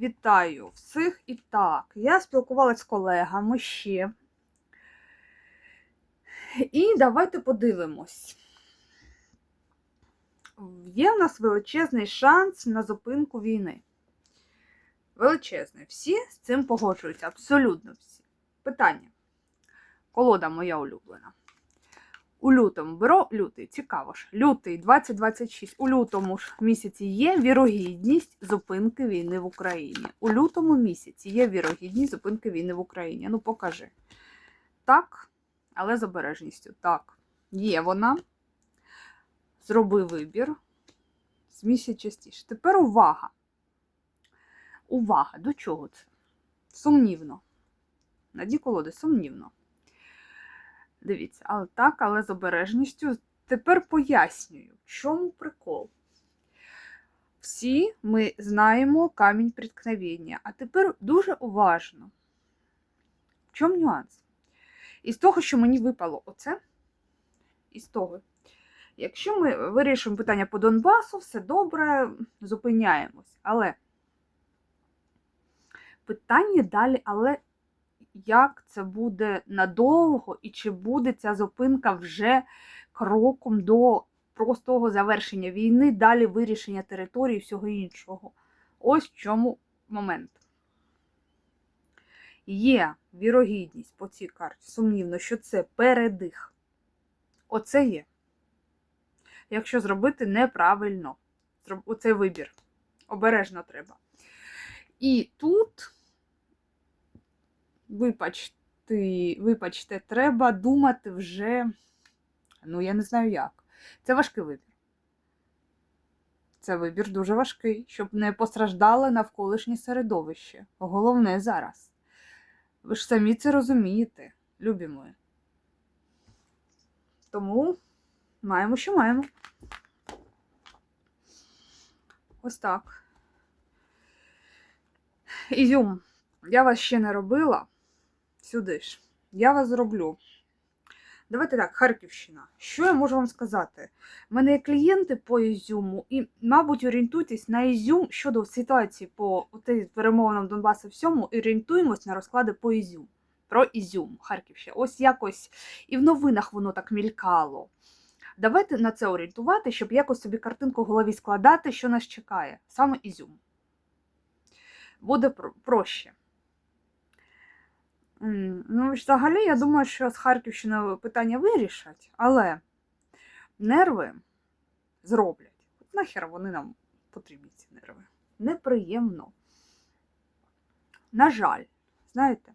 Вітаю всіх і так. Я спілкувалася з колегами ще. І давайте подивимось. Є в нас величезний шанс на зупинку війни. Величезний. Всі з цим погоджуються, абсолютно всі. Питання. Колода моя улюблена. У лютому беру лютий, цікаво ж. Лютий 2026. У лютому ж місяці є вірогідність зупинки війни в Україні. У лютому місяці є вірогідність зупинки війни в Україні. Ну, покажи. Так, але з обережністю. Так, є вона. Зроби вибір. Змісяць частіше. Тепер увага. Увага! До чого це? Сумнівно. На ді колоди сумнівно. Дивіться, але так, але з обережністю. Тепер пояснюю, в чому прикол. Всі ми знаємо камінь приткновення, а тепер дуже уважно. В чому нюанс? Із того, що мені випало оце, із того. Якщо ми вирішимо питання по Донбасу, все добре, зупиняємось. Але питання далі, але як це буде надовго, і чи буде ця зупинка вже кроком до простого завершення війни, далі вирішення території і всього іншого. Ось в чому момент. Є вірогідність по цій карті, сумнівно, що це передих. Оце є. Якщо зробити неправильно, оцей вибір. Обережно треба. І тут вибачте, вибачте, треба думати вже, ну, я не знаю як. Це важкий вибір. Це вибір дуже важкий, щоб не постраждало навколишнє середовище. Головне зараз. Ви ж самі це розумієте, любі мої. Тому маємо, що маємо. Ось так. Ізюм, я вас ще не робила. Сюди ж. Я вас зроблю. Давайте так, Харківщина. Що я можу вам сказати? У мене є клієнти по Ізюму, і, мабуть, орієнтуйтесь на Ізюм щодо ситуації по перемовинам Донбасу всьому, і орієнтуємось на розклади по Ізюм. Про Ізюм, Харківщина. Ось якось і в новинах воно так мількало. Давайте на це орієнтувати, щоб якось собі картинку в голові складати, що нас чекає. Саме Ізюм. Буде проще. Ну, взагалі, я думаю, що з Харківщиною питання вирішать, але нерви зроблять. От нахер вони нам потрібні, ці нерви. Неприємно. На жаль, знаєте,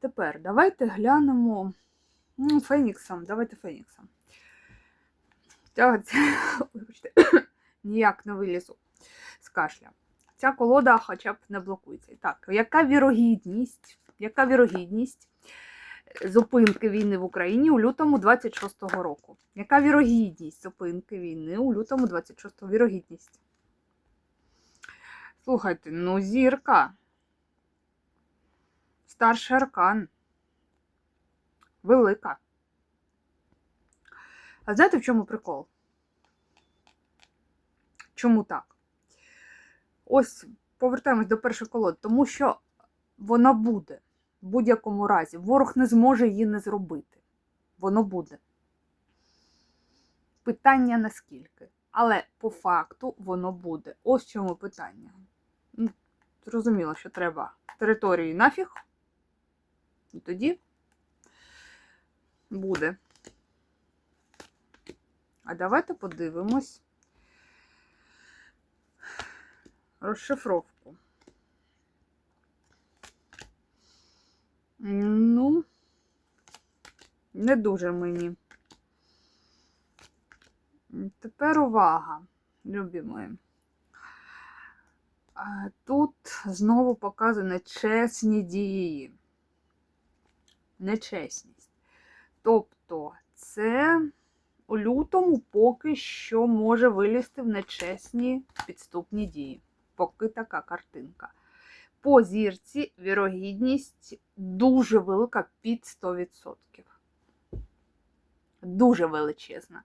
тепер давайте глянемо ну, Феніксом, давайте Феніксом. Вибачте, ніяк не вилізу з кашля. Ця колода хоча б не блокується. Так, яка вірогідність? Яка вірогідність зупинки війни в Україні у лютому 26-го року? Яка вірогідність зупинки війни у лютому 26-го вірогідність? Слухайте, ну, зірка. Старший аркан. Велика. А знаєте, в чому прикол? Чому так? Ось повертаємось до першої колоди, тому що вона буде. В будь-якому разі. Ворог не зможе її не зробити. Воно буде. Питання наскільки. Але по факту воно буде. Ось чому питання. Ну, Зрозуміло, що треба території нафіг. І тоді буде. А давайте подивимось розшифровку. Ну, не дуже мені. Тепер увага, любі мої. Тут знову показано чесні дії. Нечесність. Тобто, це у лютому поки що може вилізти в нечесні підступні дії. Поки така картинка. По зірці вірогідність дуже велика під 100%. Дуже величезна.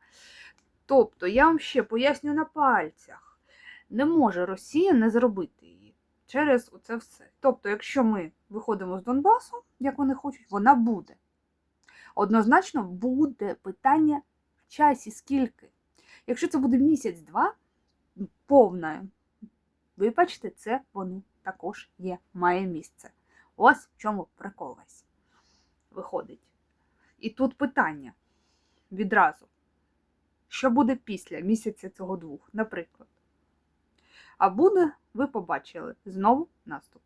Тобто, я вам ще поясню на пальцях. Не може Росія не зробити її. через це все. Тобто, якщо ми виходимо з Донбасу, як вони хочуть, вона буде. Однозначно буде питання в часі, скільки. Якщо це буде місяць-два, повна, вибачте, це воно також є, має місце. Ось в чому прикол весь виходить. І тут питання відразу. Що буде після місяця цього двох, наприклад? А буде, ви побачили, знову наступ.